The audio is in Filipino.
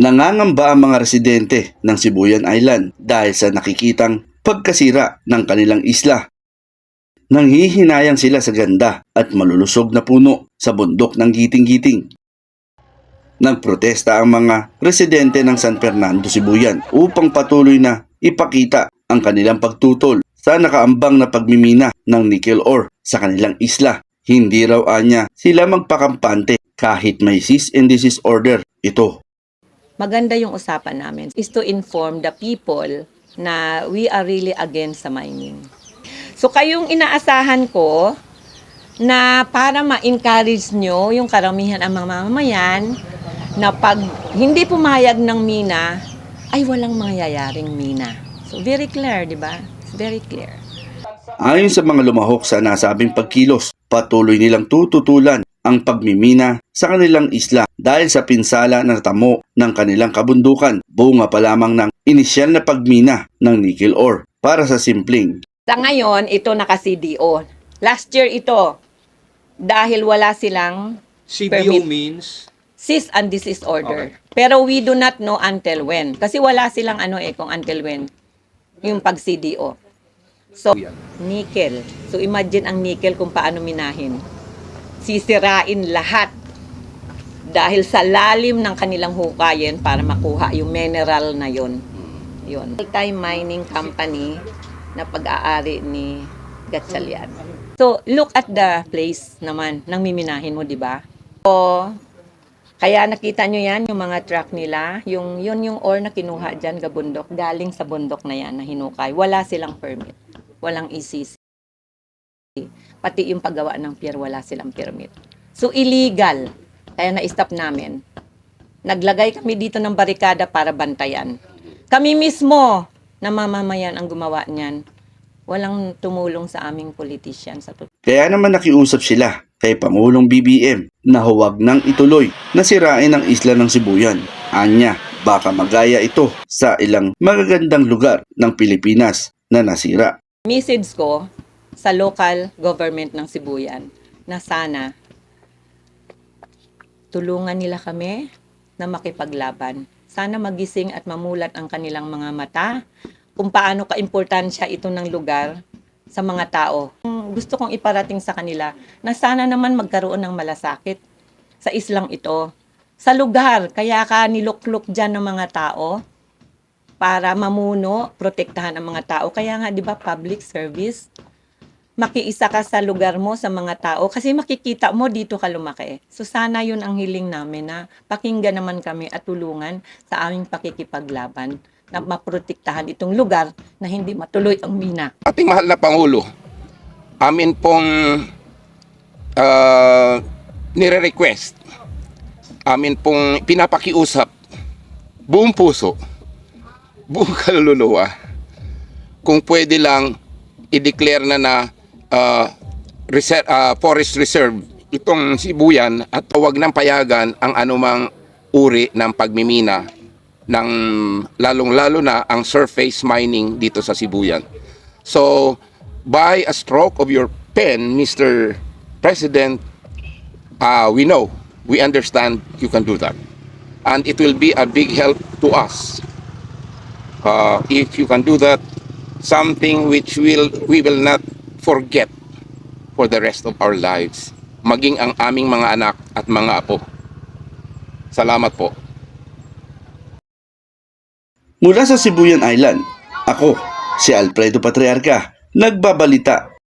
Nangangamba ang mga residente ng Sibuyan Island dahil sa nakikitang pagkasira ng kanilang isla. Nanghihinayang sila sa ganda at malulusog na puno sa bundok ng giting-giting. Nagprotesta ang mga residente ng San Fernando, Sibuyan upang patuloy na ipakita ang kanilang pagtutol sa nakaambang na pagmimina ng nickel ore sa kanilang isla. Hindi raw anya sila magpakampante kahit may cease and desist order ito. Maganda yung usapan namin is to inform the people na we are really against sa mining. So kayong inaasahan ko na para ma-encourage nyo yung karamihan ang mga mamamayan na pag hindi pumayag ng mina, ay walang mangyayaring mina. So very clear, di ba? Very clear. Ayon sa mga lumahok sa nasabing pagkilos, patuloy nilang tututulan ang pagmimina sa kanilang isla dahil sa pinsala na tamo ng kanilang kabundukan. Bunga pa lamang ng inisyal na pagmina ng nickel ore para sa simpleng Sa ngayon, ito naka-CDO. Last year ito, dahil wala silang CBO Permit. means cease and desist order. Pero we do not know until when. Kasi wala silang ano eh kung until when. Yung pag CDO. So, nickel. So, imagine ang nickel kung paano minahin. Sisirain lahat dahil sa lalim ng kanilang hukayin para makuha yung mineral na yon. Yun. Multi mining company na pag-aari ni Gatchalian. So, look at the place naman ng miminahin mo, di ba? So, kaya nakita nyo yan, yung mga truck nila, yung, yun yung ore na kinuha dyan, gabundok, galing sa bundok na yan na hinukay. Wala silang permit. Walang ECC. Pati yung paggawa ng pier, wala silang permit. So, illegal. Kaya na-stop namin. Naglagay kami dito ng barikada para bantayan. Kami mismo na mamamayan ang gumawa niyan. Walang tumulong sa aming politician sa totoo. Kaya naman nakiusap sila kay Pangulong BBM na huwag nang ituloy na sirain ang isla ng Sibuyan. Anya, baka magaya ito sa ilang magagandang lugar ng Pilipinas na nasira. message ko sa local government ng Sibuyan na sana tulungan nila kami na makipaglaban. Sana magising at mamulat ang kanilang mga mata kung paano kaimportansya ito ng lugar sa mga tao. Gusto kong iparating sa kanila na sana naman magkaroon ng malasakit sa islang ito. Sa lugar, kaya ka niluklok dyan ng mga tao para mamuno, protektahan ang mga tao. Kaya nga, di ba, public service, makiisa ka sa lugar mo, sa mga tao, kasi makikita mo dito ka lumaki. So sana yun ang hiling namin na pakinggan naman kami at tulungan sa aming pakikipaglaban na maprotektahan itong lugar na hindi matuloy ang mina. ating mahal na Pangulo, amin pong uh, nire-request, amin pong pinapakiusap, buong puso, buong kaluluwa, kung pwede lang i-declare na na uh, reser- uh, forest reserve itong Sibuyan at huwag nang payagan ang anumang uri ng pagmimina ng lalong-lalo na ang surface mining dito sa Sibuyan. So, by a stroke of your pen, Mr. President, uh, we know, we understand you can do that. And it will be a big help to us. Uh, if you can do that, something which will we will not forget for the rest of our lives. Maging ang aming mga anak at mga apo. Salamat po. Mula sa Sibuyan Island, ako, si Alfredo Patriarca, nagbabalita